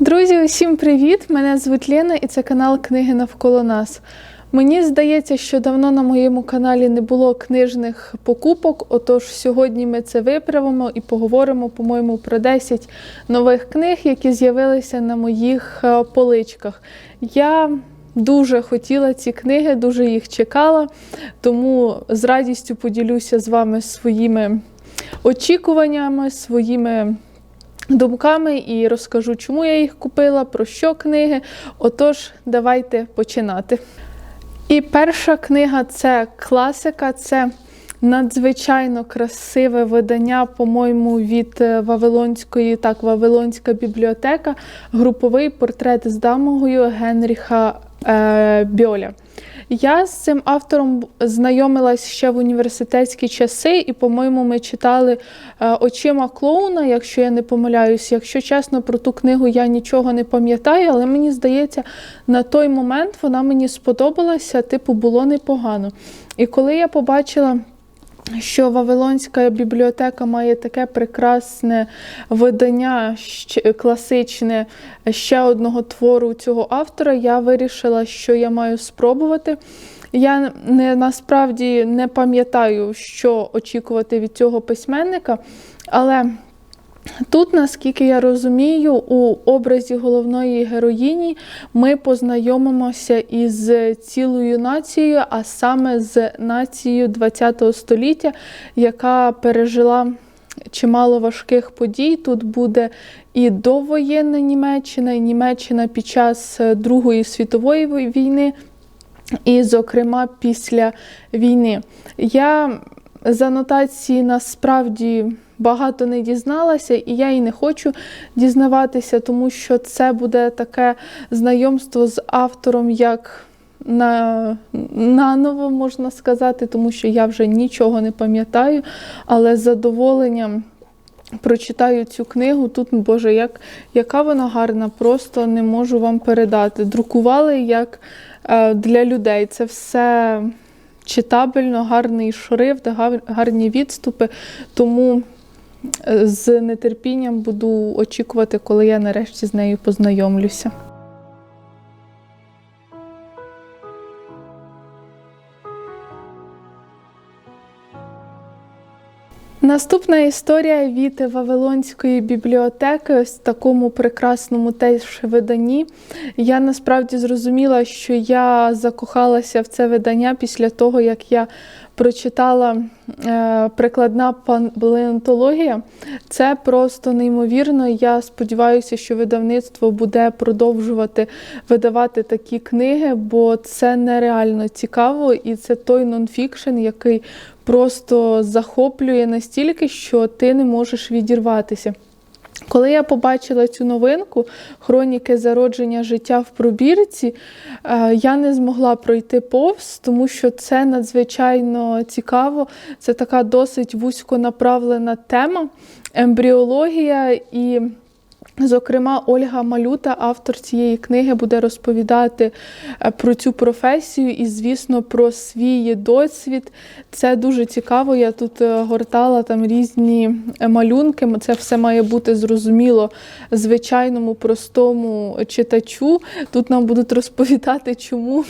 Друзі, усім привіт! Мене звуть Лена і це канал Книги навколо нас. Мені здається, що давно на моєму каналі не було книжних покупок. Отож, сьогодні ми це виправимо і поговоримо, по-моєму, про 10 нових книг, які з'явилися на моїх е, поличках. Я дуже хотіла ці книги, дуже їх чекала, тому з радістю поділюся з вами своїми очікуваннями, своїми думками і розкажу, чому я їх купила, про що книги. Отож, давайте починати. І перша книга це класика, це надзвичайно красиве видання, по-моєму, від е, Вавилонської, так, Вавилонська бібліотека, груповий портрет з дамогою Генріха е, Бьоля. Я з цим автором знайомилась ще в університетські часи, і, по-моєму, ми читали е, очима клоуна, якщо я не помиляюсь. Якщо чесно, про ту книгу я нічого не пам'ятаю, але мені здається, на той момент вона мені сподобалася, типу, було непогано. І коли я побачила. Що Вавилонська бібліотека має таке прекрасне видання класичне ще одного твору цього автора, я вирішила, що я маю спробувати. Я не насправді не пам'ятаю, що очікувати від цього письменника, але Тут, наскільки я розумію, у образі головної героїні ми познайомимося із цілою нацією, а саме з нацією ХХ століття, яка пережила чимало важких подій. Тут буде і довоєнна Німеччина, і Німеччина під час е, Другої світової війни, і, зокрема, після війни. Я з анотації насправді багато не дізналася, і я і не хочу дізнаватися, тому що це буде таке знайомство з автором, як на, наново можна сказати, тому що я вже нічого не пам'ятаю, але з задоволенням. Прочитаю цю книгу. Тут, Боже, як, яка вона гарна, просто не можу вам передати. Друкували як е, для людей. Це все читабельно, гарний шрифт, гар- гарні відступи. Тому з нетерпінням буду очікувати, коли я нарешті з нею познайомлюся. Наступна історія від Вавилонської бібліотеки, ось в такому прекрасному теж виданні. Я насправді зрозуміла, що я закохалася в це видання після того, як я прочитала е, прикладна палеонтологія. Це просто неймовірно. Я сподіваюся, що видавництво буде продовжувати видавати такі книги, бо це нереально цікаво, і це той нонфікшн, який просто захоплює настільки, що ти не можеш відірватися. Коли я побачила цю новинку хроніки зародження життя в пробірці, е, я не змогла пройти повз, тому що це надзвичайно цікаво. Це така досить вузько направлена тема, ембріологія і. Зокрема, Ольга Малюта, автор цієї книги, буде розповідати е, про цю професію і, звісно, про свій досвід. Це дуже цікаво. Я тут е, гортала там різні е, малюнки. Це все має бути зрозуміло звичайному простому читачу. Тут нам будуть розповідати, чому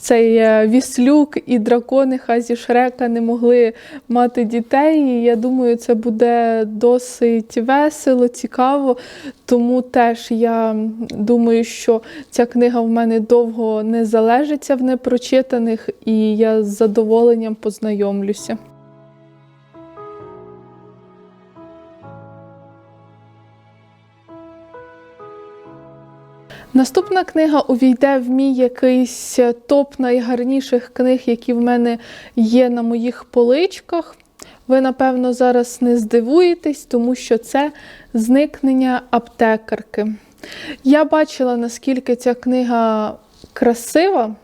цей віслюк і дракони Хазі Шрека не могли мати дітей. І я думаю, це буде досить весело, цікаво. Тому теж я думаю, що ця книга в мене довго не залежиться в непрочитаних, і я з задоволенням познайомлюся. Наступна книга увійде в мій якийсь топ найгарніших книг, які в мене є на моїх поличках. Ви, напевно, зараз не здивуєтесь, тому що це зникнення аптекарки. Я бачила, наскільки ця книга красива,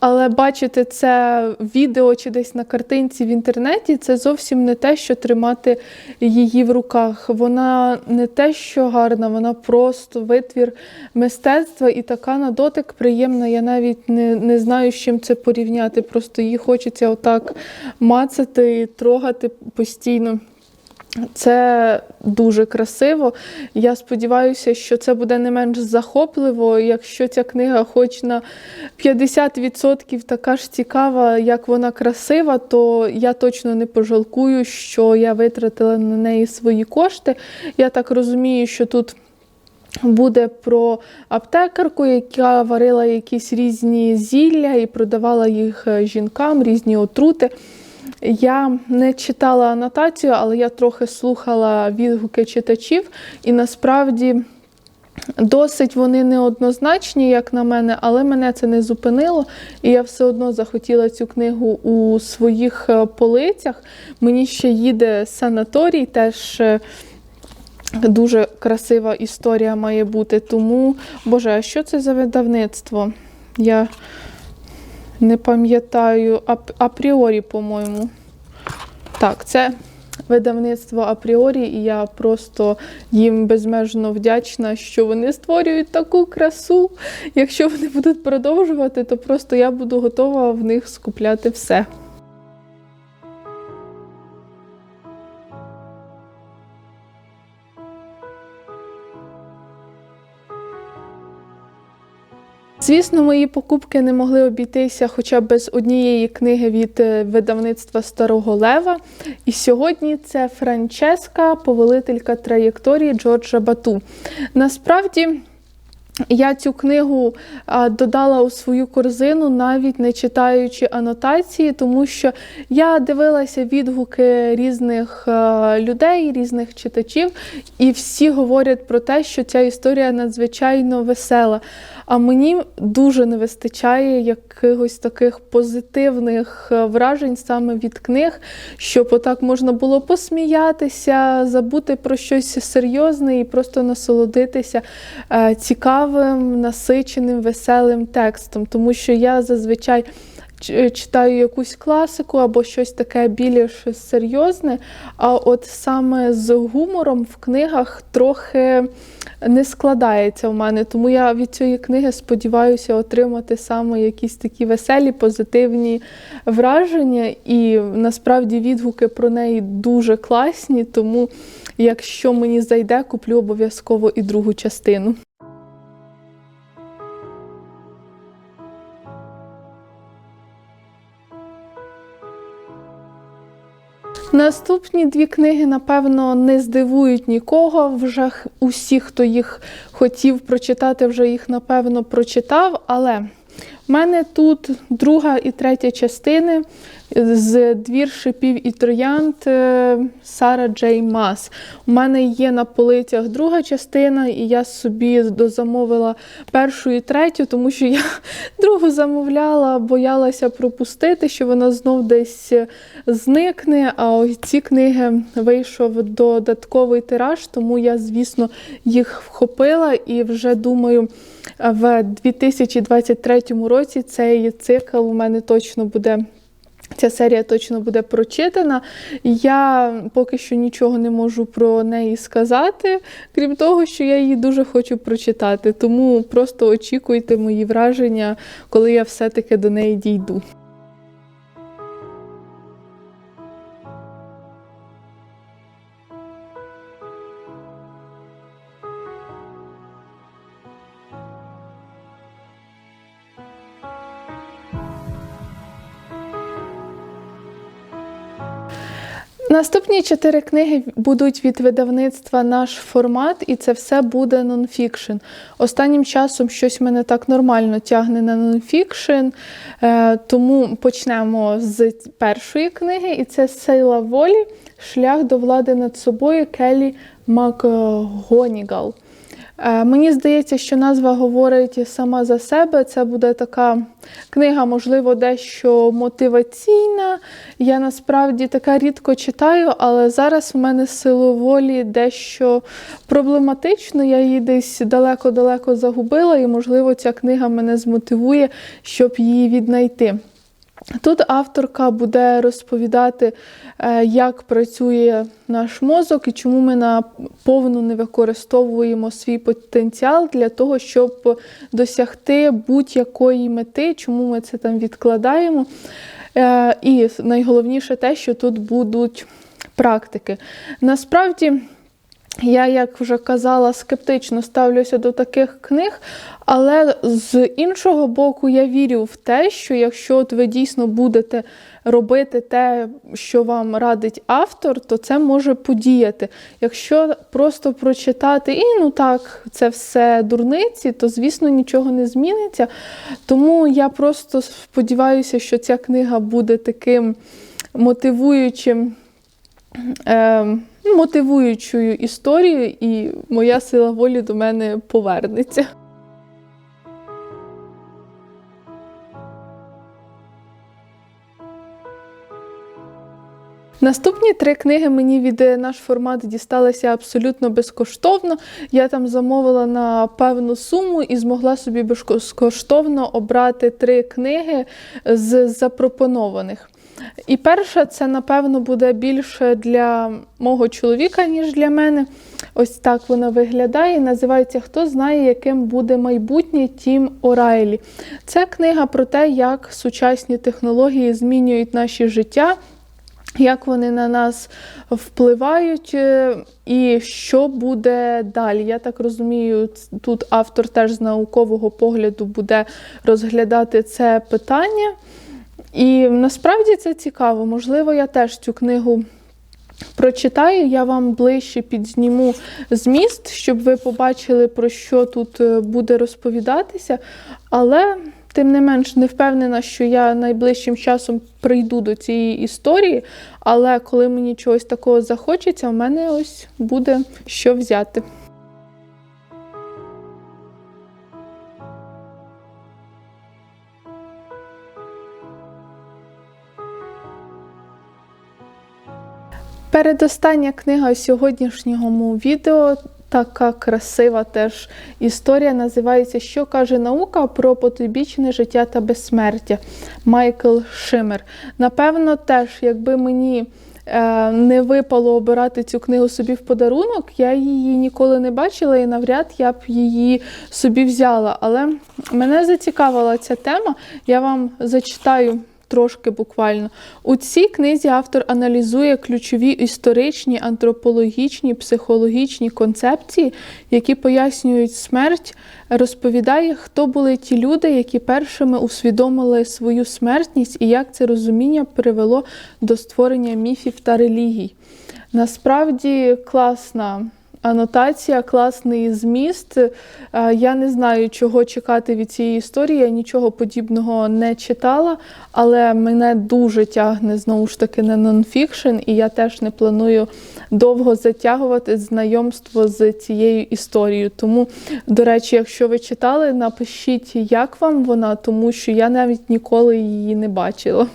але бачити це відео чи десь на картинці в інтернеті це зовсім не те, що тримати її в руках. Вона не те, що гарна, вона просто витвір мистецтва і така на дотик приємна. Я навіть не, не знаю, з чим це порівняти. Просто її хочеться отак мацати і трогати постійно. Це дуже красиво. Я сподіваюся, що це буде не менш захопливо. Якщо ця книга, хоч на 50% така ж цікава, як вона красива, то я точно не пожалкую, що я витратила на неї свої кошти. Я так розумію, що тут. Буде про аптекарку, яка варила якісь різні зілля і продавала їх е, жінкам, різні отрути. Я не читала анотацію, але я трохи слухала відгуки читачів, і насправді досить вони неоднозначні, як на мене, але мене це не зупинило. І я все одно захотіла цю книгу у своїх е, полицях. Мені ще їде санаторій, теж. е, Дуже красива історія має бути. Тому, Боже, а що це за видавництво? Я не пам'ятаю апріорі, по-моєму. Так, це видавництво апріорі, і я просто їм безмежно вдячна, що вони створюють таку красу. Якщо вони будуть продовжувати, то просто я буду готова в них скупляти все. Звісно, мої покупки не могли обійтися хоча б без однієї книги від е, видавництва Старого Лева. І сьогодні це Франческа, повелителька траєкторії Джорджа Бату. Насправді. Я цю книгу додала у свою корзину, навіть не читаючи анотації, тому що я дивилася відгуки різних людей, різних читачів, і всі говорять про те, що ця історія надзвичайно весела. А мені дуже не вистачає якихось таких позитивних е, вражень саме від книг, щоб отак можна було посміятися, забути про щось серйозне і просто насолодитися е, цікавим, насиченим, веселим текстом. Тому що я зазвичай. Ч- Читаю якусь класику або щось таке більш серйозне, а от саме з гумором в книгах трохи не складається в мене. Тому я від цієї книги сподіваюся отримати саме якісь такі веселі, позитивні враження. І насправді відгуки про неї дуже класні. Тому, якщо мені зайде, куплю обов'язково і другу частину. Наступні дві книги, напевно, не здивують нікого. Вже усіх, усі, хто їх хотів прочитати, вже їх, напевно, прочитав. Але в мене тут друга і третя частини з двір шипів і троянд е, Сара Джей Мас. У мене є на полицях друга частина, і я собі дозамовила першу і третю, тому що я другу замовляла, боялася пропустити, що вона знов десь зникне. А ось ці книги вийшов додатковий тираж, тому я, звісно, їх вхопила і вже думаю, в 2023 році цей цикл у мене точно буде. Ця серія точно буде прочитана. Я поки що нічого не можу про неї сказати, крім того, що я її дуже хочу прочитати. Тому просто очікуйте мої враження, коли я все-таки до неї дійду. Наступні чотири книги будуть від видавництва наш формат, і це все буде нонфікшн. Останнім часом щось мене так нормально тягне на нонфікшн, е, тому почнемо з першої книги, і це Сила волі, шлях до влади над собою Келі МакГонігал. Е, Мені здається, що назва говорить сама за себе. Це буде така книга, можливо, дещо мотиваційна. Я насправді така рідко читаю, але зараз в мене силу волі дещо проблематично. Я її десь далеко-далеко загубила, і, можливо, ця книга мене змотивує, щоб її віднайти. Тут авторка буде розповідати, е, як працює наш мозок і чому ми наповну не використовуємо свій потенціал для того, щоб досягти будь-якої мети, чому ми це там відкладаємо. Е, І найголовніше те, що тут будуть практики. Насправді. Я, як вже казала, скептично ставлюся до таких книг, але з іншого боку, я вірю в те, що якщо от ви дійсно будете робити те, що вам радить автор, то це може подіяти. Якщо просто прочитати і ну так, це все дурниці, то звісно нічого не зміниться. Тому я просто сподіваюся, що ця книга буде таким мотивуючим. Е, мотивуючою історією, і моя сила волі до мене повернеться. Наступні три книги мені від е, наш формат дісталися абсолютно безкоштовно. Я там замовила на певну суму і змогла собі безкоштовно обрати три книги з запропонованих. І перша це, напевно, буде більше для мого чоловіка, ніж для мене. Ось так вона виглядає. Називається Хто знає, яким буде майбутнє Тім Орайлі. Це книга про те, як сучасні технології змінюють наші життя. Як вони на нас впливають, е, і що буде далі? Я так розумію, тут автор теж з наукового погляду буде розглядати це питання. І насправді це цікаво. Можливо, я теж цю книгу прочитаю, я вам ближче підзніму зміст, щоб ви побачили, про що тут е, буде розповідатися. Але, тим не менш, не впевнена, що я найближчим часом прийду до цієї історії. Але коли мені чогось такого захочеться, у мене ось буде що взяти. Передостання книга сьогоднішнього відео. Така красива теж історія називається Що каже наука про потойбічне життя та безсмертя Майкл Шимер. Напевно, теж, якби мені е, не випало обирати цю книгу собі в подарунок, я її ніколи не бачила і навряд я б її собі взяла. Але мене зацікавила ця тема. Я вам зачитаю трошки буквально. У цій книзі автор аналізує ключові історичні, антропологічні, психологічні концепції, які пояснюють смерть, розповідає, хто були ті люди, які першими усвідомили свою смертність і як це розуміння привело до створення міфів та релігій. Насправді класна анотація, класний зміст. Е, я не знаю, чого чекати від цієї історії. Я нічого подібного не читала, але мене дуже тягне знову ж таки на нонфікшн, і я теж не планую довго затягувати знайомство з цією історією. Тому, до речі, якщо ви читали, напишіть, як вам вона, тому що я навіть ніколи її не бачила.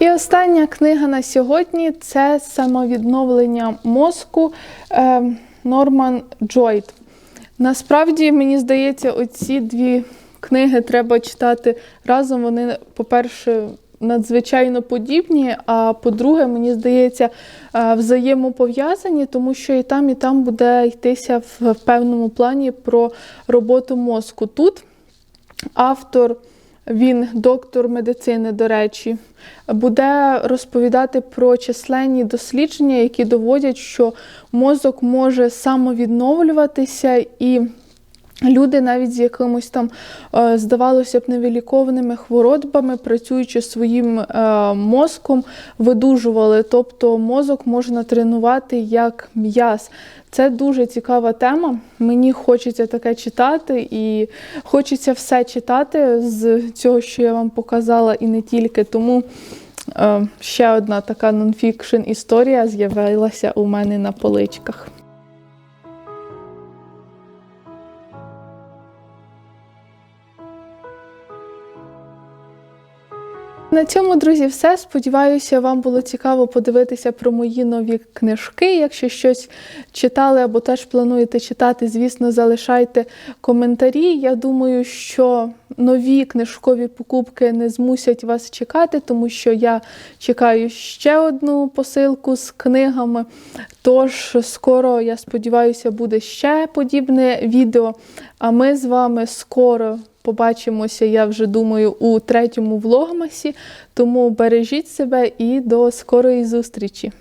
І остання книга на сьогодні це самовідновлення мозку е, Норман Джойд. Насправді, мені здається, оці дві книги треба читати разом. Вони, по-перше, надзвичайно подібні. А по-друге, мені здається, е, взаємопов'язані, тому що і там, і там буде йтися в певному плані про роботу мозку. Тут автор. Він, доктор медицини, до речі, буде розповідати про численні дослідження, які доводять, що мозок може самовідновлюватися і. Люди навіть з якимось там, е, здавалося б, невилікованими хворобами, працюючи своїм е, мозком, видужували. Тобто мозок можна тренувати як м'яз. Це дуже цікава тема. Мені хочеться таке читати, і хочеться все читати з цього, що я вам показала, і не тільки. Тому е, ще одна така нонфікшн історія з'явилася у мене на поличках. На цьому, друзі, все. Сподіваюся, вам було цікаво подивитися про мої нові книжки. Якщо щось читали або теж плануєте читати, звісно, залишайте коментарі. Я думаю, що нові книжкові покупки не змусять вас чекати, тому що я чекаю ще одну посилку з книгами. Тож, скоро, я сподіваюся, буде ще подібне відео. А ми з вами скоро побачимося, я вже думаю, у третьому влогмасі. Тому бережіть себе і до скорої зустрічі!